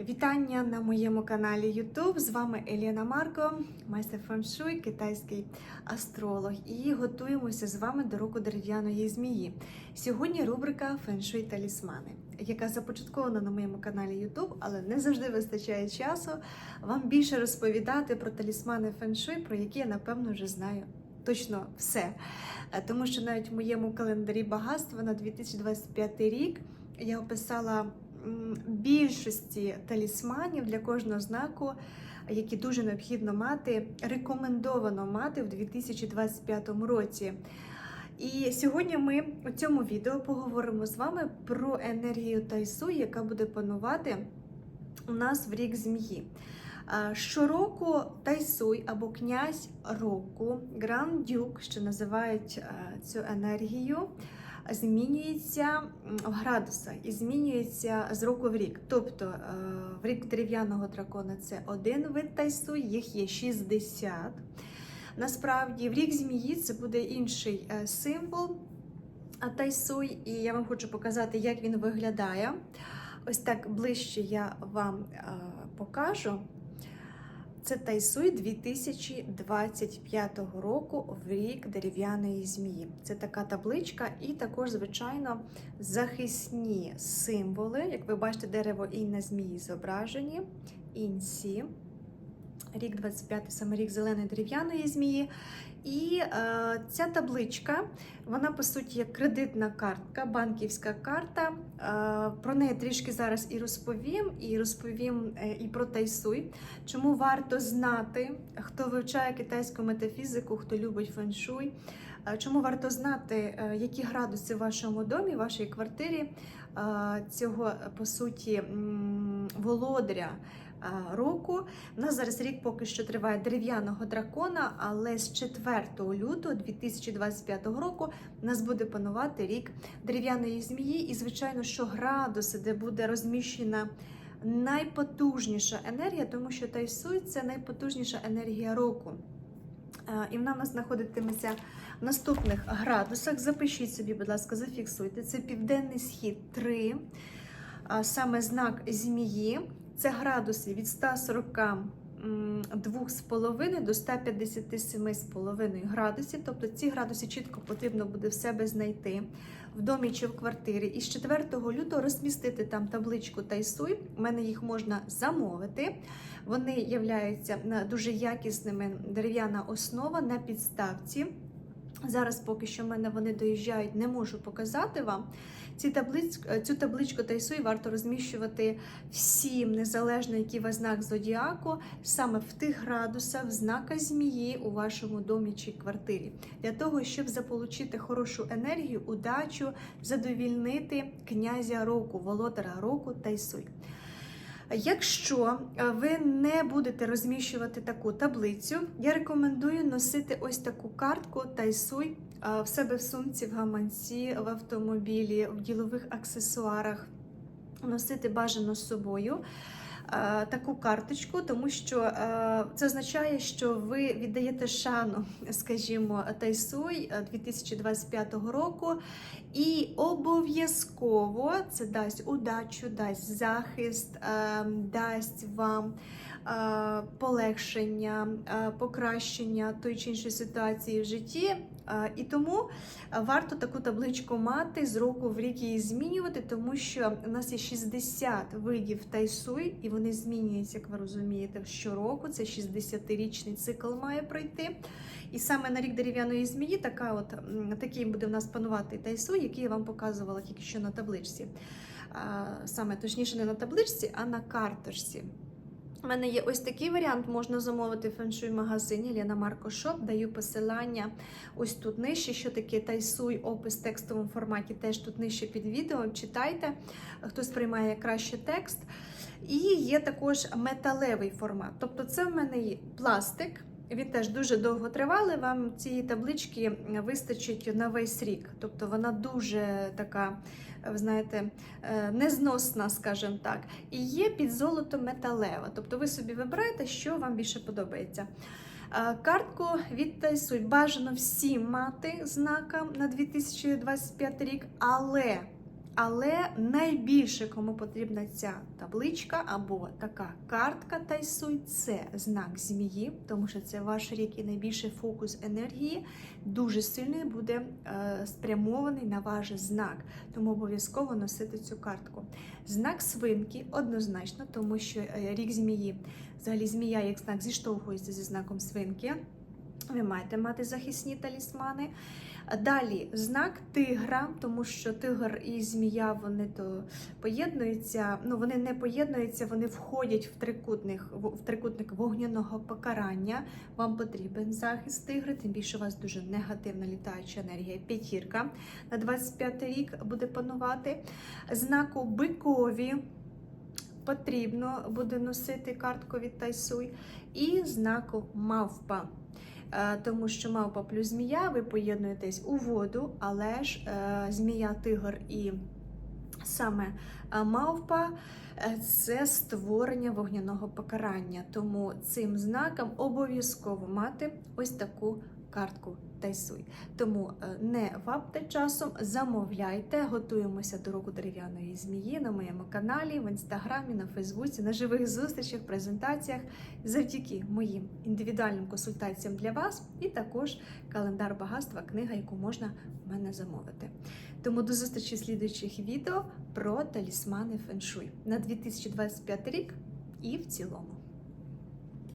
Вітання на моєму каналі YouTube. З вами Еліна Марко, майстер феншуй, китайський астролог. І готуємося з вами до року дерев'яної змії. Сьогодні рубрика Феншуй талісмани, яка започаткована на моєму каналі YouTube, але не завжди вистачає часу вам більше розповідати про талісмани феншуй, про які я напевно вже знаю точно все. Е, Тому що навіть в моєму календарі багатства на 2025 рік я описала більшості талісманів для кожного знаку, які дуже необхідно мати, рекомендовано мати в 2025 році. І сьогодні ми у цьому відео поговоримо з вами про енергію Тайсу, яка буде панувати у нас в рік змії. Щороку Тайсуй або князь року, Гранд Дюк, що називають цю енергію, змінюється в градусах і змінюється з року в рік. Тобто е, в рік дерев'яного дракона це один вид Тайсуй, їх є 60. Насправді, в рік змії це буде інший е, символ Тайсуй, і я вам хочу показати, як він виглядає. Ось так ближче я вам е, покажу. Це Тайсуй 2025 року в рік дерев'яної змії. Це така табличка, і також, звичайно, захисні символи. Як ви бачите, дерево і на змії зображені. Інсі. Рік 25 саме рік зеленої дерев'яної змії. І е, ця табличка, вона по суті як кредитна картка, банківська карта. Е, про неї трішки зараз і розповім, і розповім е, і про Тайсуй. Чому варто знати, хто вивчає китайську метафізику, хто любить феншуй. е, Чому варто знати, е, які градуси в вашому домі, в вашій квартирі цього по суті володаря року? У нас зараз рік поки що триває дерев'яного дракона, але з 4 лютого 2025 року у нас буде панувати рік дерев'яної змії, і звичайно, що градуси, де буде розміщена найпотужніша енергія, тому що Тайсуй це найпотужніша енергія року. Е, І вона в нас знаходитиметься в наступних градусах. Запишіть собі, будь ласка, зафіксуйте. Це південний схід 3, саме знак змії. Це градуси від 142,5 до 157,5 градусів. Тобто ці градуси чітко потрібно буде в себе знайти в домі чи в квартирі. І з 4 лютого розмістити там табличку Тайсуй. У мене їх можна замовити. Вони являються дуже якісними дерев'яна основа на підставці. Зараз поки що в мене вони доїжджають, не можу показати вам. Ці таблиць, цю табличку Тайсуй варто розміщувати всім, незалежно який у вас знак зодіаку, саме в тих градусах знака змії у вашому домі чи квартирі, для того, щоб заполучити хорошу енергію, удачу, задовільнити князя року, володаря року Тайсуй. Якщо е, ви не будете розміщувати таку таблицю, я рекомендую носити ось таку картку Тайсуй е, в себе в сумці, в гаманці, в автомобілі, в ділових аксесуарах. Носити бажано з собою таку карточку, тому що е, це означає, що ви віддаєте шану, скажімо, Тайсуй е, 2025 року, і обов'язково це дасть удачу, дасть захист, е, дасть вам е, полегшення, е, покращення тої чи іншої ситуації в житті. Е, І тому варто таку табличку мати з року в рік її змінювати, тому що у нас є 60 видів тайсуй, і вони змінюються, як ви розумієте, щороку. Це 60-річний цикл має пройти. І саме на рік дерев'яної змії така от, такий буде в нас панувати тайсуй, який я вам показувала тільки що на табличці. Саме точніше, не на табличці, а на карточці. У мене є ось такий варіант, можна замовити в феншуй магазині Лена Марко Шоп. Даю посилання ось тут нижче, що таке тайсуй, опис в текстовому форматі, теж тут нижче під відео. Читайте, хто сприймає краще текст. І є також металевий формат. Тобто, це в мене є пластик. Він теж дуже довго тривалий. Вам цієї таблички вистачить на весь рік. Тобто вона дуже така, ви знаєте, е, незносна, скажімо так. І є під золото металева. Тобто ви собі вибираєте, що вам більше подобається. Е, Картку від Тайсуй бажано всім мати знаком на 2025 рік, але Але найбільше кому потрібна ця табличка або така картка Тайсуй це знак змії, тому що це ваш рік і найбільший фокус енергії дуже сильний буде е, спрямований на ваш знак. Тому обов'язково носити цю картку. Знак свинки однозначно, тому що е, рік змії, взагалі змія як знак зіштовхується зі знаком свинки. Ви маєте мати захисні талісмани. Далі знак тигра, тому що тигр і змія вони то поєднуються. Ну вони не поєднуються, вони входять в трикутник, в трикутник вогняного покарання. Вам потрібен захист тигра, тим більше у вас дуже негативна літаюча енергія. П'ятірка на 25 рік буде панувати. Знаку бикові потрібно буде носити картку від Тайсуй. І знаку мавпа. Е, Тому що мавпа плюс змія, ви поєднуєтесь у воду, але ж е, змія, тигр і саме е, мавпа це створення вогняного покарання. Тому цим знаком обов'язково мати ось таку картку Тайсуй. Тому е, не вапте часом, замовляйте, готуємося до року дерев'яної змії на моєму каналі, в інстаграмі, на Фейсбуці, на живих зустрічах, презентаціях завдяки моїм індивідуальним консультаціям для вас, і також календар багатства, книга, яку можна в мене замовити. Тому до зустрічі в слідуючих відео про талісмани феншуй на 2025 рік і в цілому.